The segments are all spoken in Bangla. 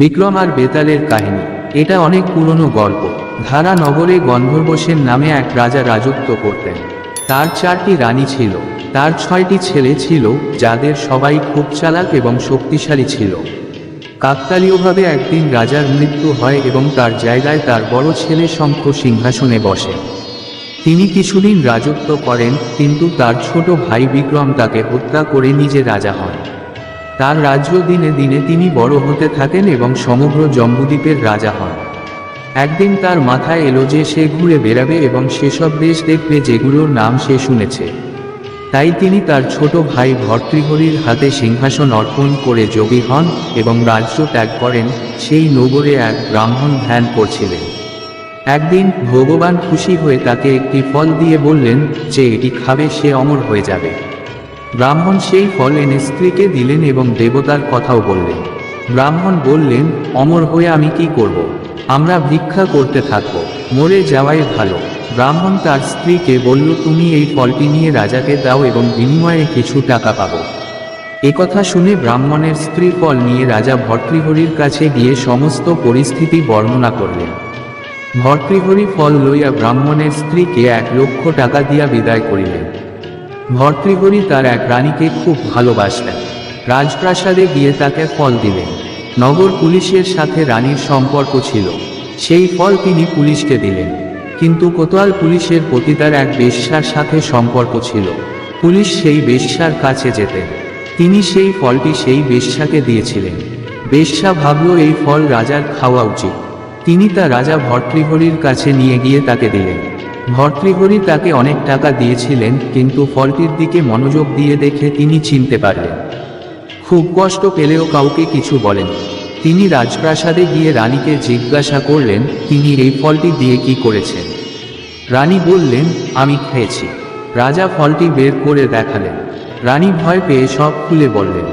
বিক্রম আর বেতালের কাহিনী। এটা অনেক পুরনো গল্প। ধারা নগরে গন্ধর্বসের নামে এক রাজা রাজত্ব করতেন। তার চারটি রানী ছিল। তার ছয়টি ছেলে ছিল, যাদের সবাই খুব চালাক এবং শক্তিশালী ছিল। কাকতালীয়ভাবে একদিন রাজার মৃত্যু হয় এবং তার জায়গায় তার বড় ছেলে শঙ্খ সিংহাসনে বসে। তিনি কিছুদিন রাজত্ব করেন, কিন্তু তার ছোট ভাই বিক্রম তাকে হত্যা করে নিজে রাজা হন তার রাজ্য দিনে দিনে তিনি বড় হতে থাকেন এবং সমগ্র জম্বুদ্বীপের রাজা হন। একদিন তার মাথায় এলো যে সে ঘুরে বেড়াবে এবং সেসব দেশ দেখবে যেগুলোর নাম সে শুনেছে। তাই তিনি তার ছোট ভাই ভর্তৃহরির হাতে সিংহাসন অর্পণ করে যোগী হন এবং রাজ্য ত্যাগ করেন, সেই নগরে এক ব্রাহ্মণ ধ্যান করছিলেন। একদিন ভগবান খুশি হয়ে তাকে একটি ফল দিয়ে বললেন, যে এটি খাবে সে অমর হয়ে যাবে। ব্রাহ্মণ সেই ফল এনে স্ত্রীকে দিলেন এবং দেবতার কথাও বললেন। ব্রাহ্মণ বললেন, অমর হয়ে আমি কি করব। আমরা ভিক্ষা করতে থাকব, মরে যাওয়াই ভালো। ব্রাহ্মণ তার স্ত্রীকে বলল, তুমি এই ফলটি নিয়ে রাজাকে দাও এবং বিনিময়ে কিছু টাকা পাবো। একথা শুনে ব্রাহ্মণের স্ত্রী ফল নিয়ে রাজা ভর্তৃহরির কাছে গিয়ে সমস্ত পরিস্থিতি বর্ণনা করলেন। ভর্তৃহরি ফল লইয়া ব্রাহ্মণের স্ত্রীকে এক লক্ষ টাকা দিয়া বিদায় করিলেন। ভর্তৃহরি তার এক রানীকে খুব ভালোবাসতেন রাজপ্রাসাদে গিয়ে তাকে ফল দিলেন। নগর পুলিশের সাথে রানীর সম্পর্ক ছিল। সেই ফল তিনি পুলিশকে দিলেন। কিন্তু কোতোয়াল পুলিশের প্রতি তার এক বেশ্যার সাথে সম্পর্ক ছিল। পুলিশ সেই বেশ্যার কাছে যেতেন। তিনি সেই ফলটি সেই বেশ্যাকে দিয়েছিলেন। বেশ্যা ভাবল, এই ফল রাজার খাওয়া উচিত। তিনি তা রাজা ভর্তৃহরির কাছে নিয়ে গিয়ে তাকে দিলেন। ভর্তৃহরি তাকে অনেক টাকা দিয়েছিলেন, কিন্তু ফলটির দিকে মনোযোগ দিয়ে দেখে তিনি চিনতে পারলেন। খুব কষ্ট পেলেও কাউকে কিছু বলেন। তিনি রাজপ্রাসাদে গিয়ে রানীকে জিজ্ঞাসা করলেন, তিনি এই ফলটি দিয়ে কি করেছেন? রানী বললেন, আমি খেয়েছি। রাজা ফলটি বের করে দেখালেন। রানী ভয় পেয়ে সব খুলে বললেন।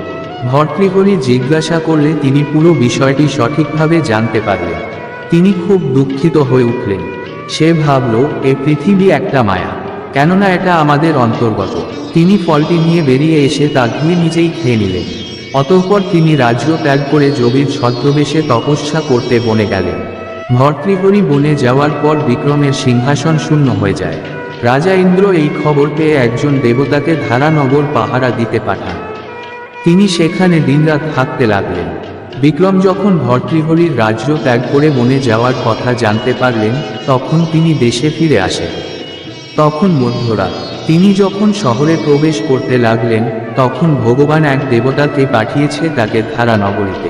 ভর্তৃহরি জিজ্ঞাসা করলে তিনি পুরো বিষয়টি সঠিকভাবে জানতে পারলেন। তিনি খুব দুঃখিত হয়ে উঠলেন। সে ভাবল, এ পৃথিবী একটা মায়া। কেননা এটা আমাদের অন্তর্গত। তিনি ফলটি নিয়ে বেরিয়ে এসে তা ধুয়ে নিজেই খেয়ে নিলেন। অতঃপর তিনি রাজ্য ত্যাগ করে যোগীর ছদ্মবেশে তপস্যা করতে বনে গেলেন। ভর্তৃহরি বনে যাওয়ার পর বিক্রমের সিংহাসন শূন্য হয়ে যায়। রাজা ইন্দ্র এই খবর পেয়ে একজন দেবতাকে ধারানগর পাহারা দিতে পাঠান। তিনি সেখানে দিনরাত থাকতে লাগলেন। বিক্রম যখন ভর্তৃহরির রাজ্য ত্যাগ করে বনে যাওয়ার কথা জানতে পারলেন, তখন তিনি দেশে ফিরে আসেন। তখন মধ্যরাত তিনি যখন শহরে প্রবেশ করতে লাগলেন, তখন ভগবান এক দেবতাকে পাঠিয়েছে তাকে ধারা নগরীতে।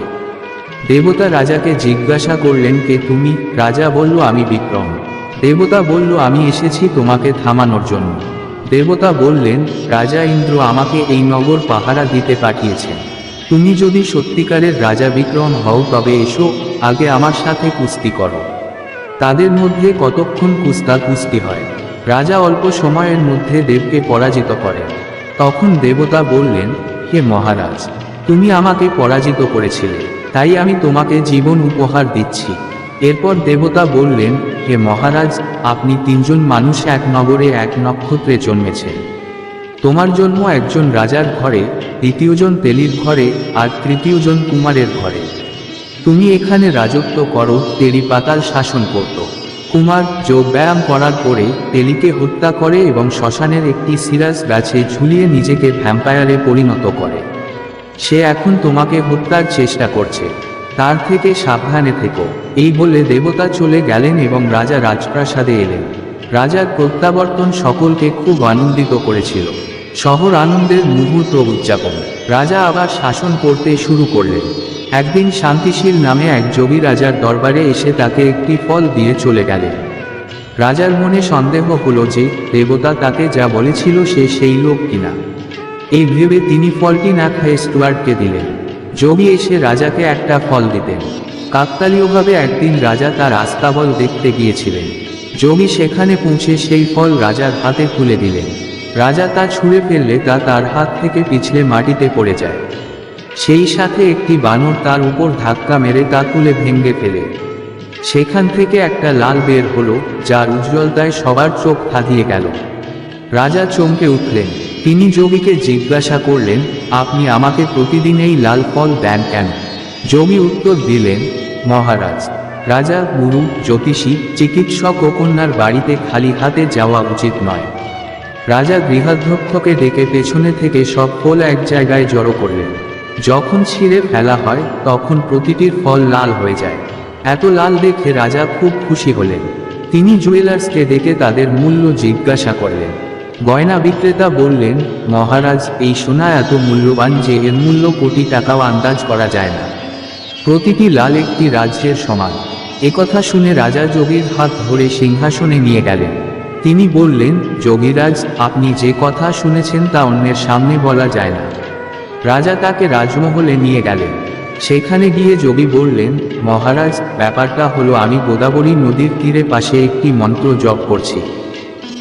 দেবতা রাজাকে জিজ্ঞাসা করলেন, কে তুমি? রাজা বলল, আমি বিক্রম। দেবতা বলল, আমি এসেছি তোমাকে থামানোর জন্য। দেবতা বললেন, রাজা ইন্দ্র আমাকে এই নগর পাহারা দিতে পাঠিয়েছেন। তুমি যদি সত্যিকারের রাজা বিক্রম হও, তবে এসো, আগে আমার সাথে কুস্তি করো। তাদের মধ্যে কতক্ষণ কুস্তা কুস্তি হয়? রাজা অল্প সময়ের মধ্যে দেবকে পরাজিত করে। তখন দেবতা বললেন, হে মহারাজ, তুমি আমাকে পরাজিত করেছিলে, তাই আমি তোমাকে জীবন উপহার দিচ্ছি। এরপর দেবতা বললেন, হে মহারাজ, আপনি তিনজন মানুষ এক নগরে এক নক্ষত্রে জন্মেছেন। তোমার জন্ম একজন রাজার ঘরে, দ্বিতীয়জন তেলির ঘরে আর তৃতীয়জন কুমারের ঘরে। তুমি এখানে রাজত্ব করো তেলি পাতাল শাসন করত কুমার যোগ ব্যায়াম করার পরে তেলিকে হত্যা করে এবং শ্মশানের একটি সিরাজ গাছে ঝুলিয়ে নিজেকে ভ্যাম্পায়ারে পরিণত করে। সে এখন তোমাকে হত্যার চেষ্টা করছে। তার থেকে সাবধানে থেকো। এই বলে দেবতা চলে গেলেন এবং রাজা রাজপ্রাসাদে এলেন। রাজার প্রত্যাবর্তন সকলকে খুব আনন্দিত করেছিল। শহর আনন্দের মুহূর্ত উদযাপন। রাজা আবার শাসন করতে শুরু করলেন। একদিন শান্তিশীল নামে এক যোগী রাজার দরবারে এসে তাকে একটি ফল দিয়ে চলে গেলেন। রাজার মনে সন্দেহ হলো যে দেবতা তাকে যা বলেছিল সে সেই লোক কিনা। এই ভেবে তিনি ফলটি না খেয়ে স্টুয়ার্টকে দিলেন। যোগী এসে রাজাকে একটা ফল দিতেন। কাকতালীয়ভাবে একদিন রাজা তার আস্তাবল দেখতে গিয়েছিলেন। যোগী সেখানে পৌঁছে সেই ফল রাজার হাতে তুলে দিলেন। রাজা তা ছুঁড়ে ফেললে তা তার হাত থেকে পিছলে মাটিতে পড়ে যায়। সেই সাথে একটি বানর তার উপর ধাক্কা মেরে তা তুলে ভেঙে ফেলে। সেখান থেকে একটা লাল বের হলো, যার উজ্জ্বলতায় সবার চোখ ধাঁধিয়ে গেল। রাজা চমকে উঠলেন। তিনি যোগীকে জিজ্ঞাসা করলেন, আপনি আমাকে প্রতিদিন এই লাল ফল দেন কেন? যোগী উত্তর দিলেন, মহারাজ, রাজা, গুরু, জ্যোতিষী, চিকিৎসক ও কন্যার বাড়িতে খালি হাতে যাওয়া উচিত নয়। রাজা গৃহাধ্যক্ষকে ডেকে পেছনে থেকে সব ফল এক জায়গায় জড়ো করলেন। যখন ছিঁড়ে ফেলা হয়, তখন প্রতিটির ফল লাল হয়ে যায়। এত লাল দেখে রাজা খুব খুশি হলেন। তিনি জুয়েলার্সকে ডেকে তাদের মূল্য জিজ্ঞাসা করলেন। গয়না বিক্রেতা বললেন, মহারাজ, এই সোনা এত মূল্যবান যে এর মূল্য কোটি টাকাও আন্দাজ করা যায় না। প্রতিটি লাল একটি রাজ্যের সমান। একথা শুনে রাজা যোগীর হাত ধরে সিংহাসনে নিয়ে গেলেন। তিনি বললেন, যোগীরাজ, আপনি যে কথা শুনেছেন তা অন্যের সামনে বলা যায় না। রাজা তাকে রাজমহলে নিয়ে গেলেন। সেখানে গিয়ে যোগী বললেন, মহারাজ, ব্যাপারটা হলো আমি গোদাবরী নদীর তীরে পাশে একটি মন্ত্র জপ করছি।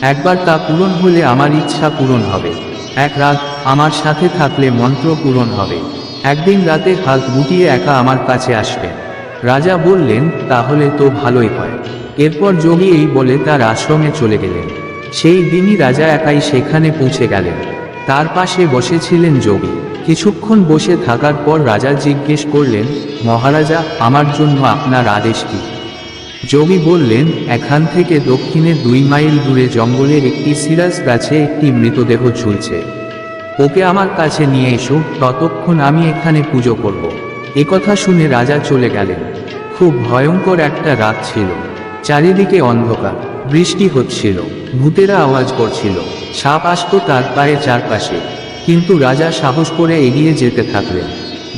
একবার তা পূরণ হলে আমার ইচ্ছা পূরণ হবে। এক রাত আমার সাথে থাকলে মন্ত্র পূরণ হবে। একদিন রাতে হাত গুটিয়ে একা আমার কাছে আসবে রাজা বললেন, তাহলে তো ভালোই হয়। এরপর যোগী এই বলে, তার আশ্রমে চলে গেলেন। সেই দিনই রাজা একাই সেখানে পৌঁছে গেলেন। তার পাশে বসেছিলেন যোগী। কিছুক্ষণ বসে থাকার পর রাজা জিজ্ঞেস করলেন, মহারাজা, আমার জন্য আপনার আদেশ কি? যোগী বললেন, এখান থেকে দক্ষিণে দুই মাইল দূরে জঙ্গলের একটি সিরাজ গাছে একটি মৃতদেহ ঝুলছে। ওকে আমার কাছে নিয়ে এসো, ততক্ষণ আমি এখানে পুজো করব। একথা শুনে রাজা চলে গেলেন। খুব ভয়ঙ্কর একটা রাত ছিল। চারিদিকে অন্ধকার, বৃষ্টি হচ্ছিল, ভূতেরা আওয়াজ করছিল, সাপ আসতো তার পায়ে চারপাশে। কিন্তু রাজা সাহস করে এগিয়ে যেতে থাকলেন।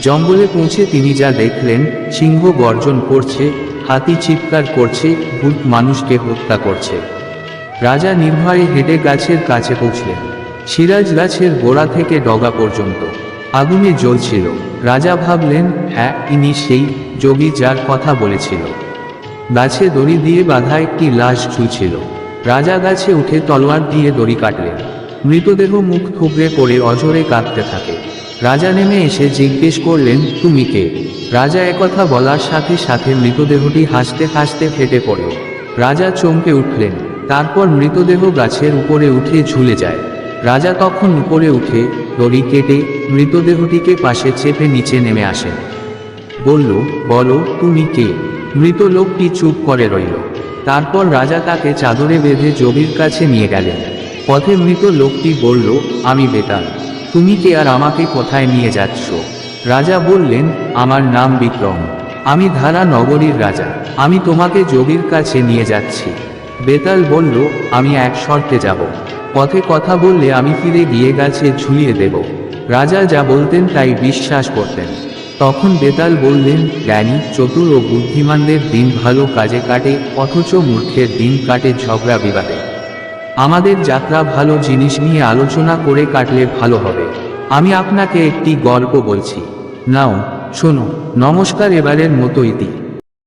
জঙ্গলে পৌঁছে তিনি যা দেখলেন, সিংহ গর্জন করছে, হাতি চিৎকার করছে, ভূত মানুষকে হত্যা করছে। রাজা নির্ভয়ে হেঁটে গাছের কাছে পৌঁছলেন। সিরাজ গাছের গোড়া থেকে ডগা পর্যন্ত। আগুনে জ্বলছিল। রাজা ভাবলেন হ্যাঁ ইনি সেই যোগী যার কথা বলেছিল। গাছে দড়ি দিয়ে বাঁধা একটি লাশ ঝুলছিল রাজা গাছে উঠে তলোয়ার দিয়ে দড়ি কাটলেন। মৃতদেহ মুখ থুবড়ে পড়ে অজরে কাঁদতে থাকে। রাজা নেমে এসে জিজ্ঞেস করলেন, তুমি কে? রাজা একথা বলার সাথে সাথে মৃতদেহটি হাসতে হাসতে ফেটে পড়ল রাজা চমকে উঠলেন। তারপর মৃতদেহ গাছের উপরে উঠে ঝুলে যায়। রাজা তখন উপরে উঠে দড়ি কেটে মৃতদেহটিকে পাশে চেপে নিচে নেমে আসেন বলল, বলো, তুমি কে? মৃত লোকটি চুপ করে রইল। তারপর রাজা তাকে চাদরে বেঁধে যোগীর কাছে নিয়ে গেলেন। পথে মৃত লোকটি বলল, আমি বেতাল। তুমি কে আর আমাকে কোথায় নিয়ে যাচ্ছ? রাজা বললেন, আমার নাম বিক্রম। আমি ধারা নগরীর রাজা। আমি তোমাকে যোগীর কাছে নিয়ে যাচ্ছি। বেতাল বলল, আমি এক শর্তে যাব। পথে কথা বললে আমি ফিরে গিয়ে গাছে ঝুলিয়ে দেব। রাজা যা বলতেন তাই বিশ্বাস করতেন। তখন বেতাল বললেন, জ্ঞানী, চতুর ও বুদ্ধিমানদের দিন ভালো কাজে কাটে, অথচ মূর্খের দিন কাটে ঝগড়া বিবাদে। আমাদের যাত্রা ভালো জিনিস নিয়ে আলোচনা করে কাটলে ভালো হবে। আমি আপনাকে একটি গল্প বলছি। নাও, শোনো, নমস্কার এবারের মতো ইতি।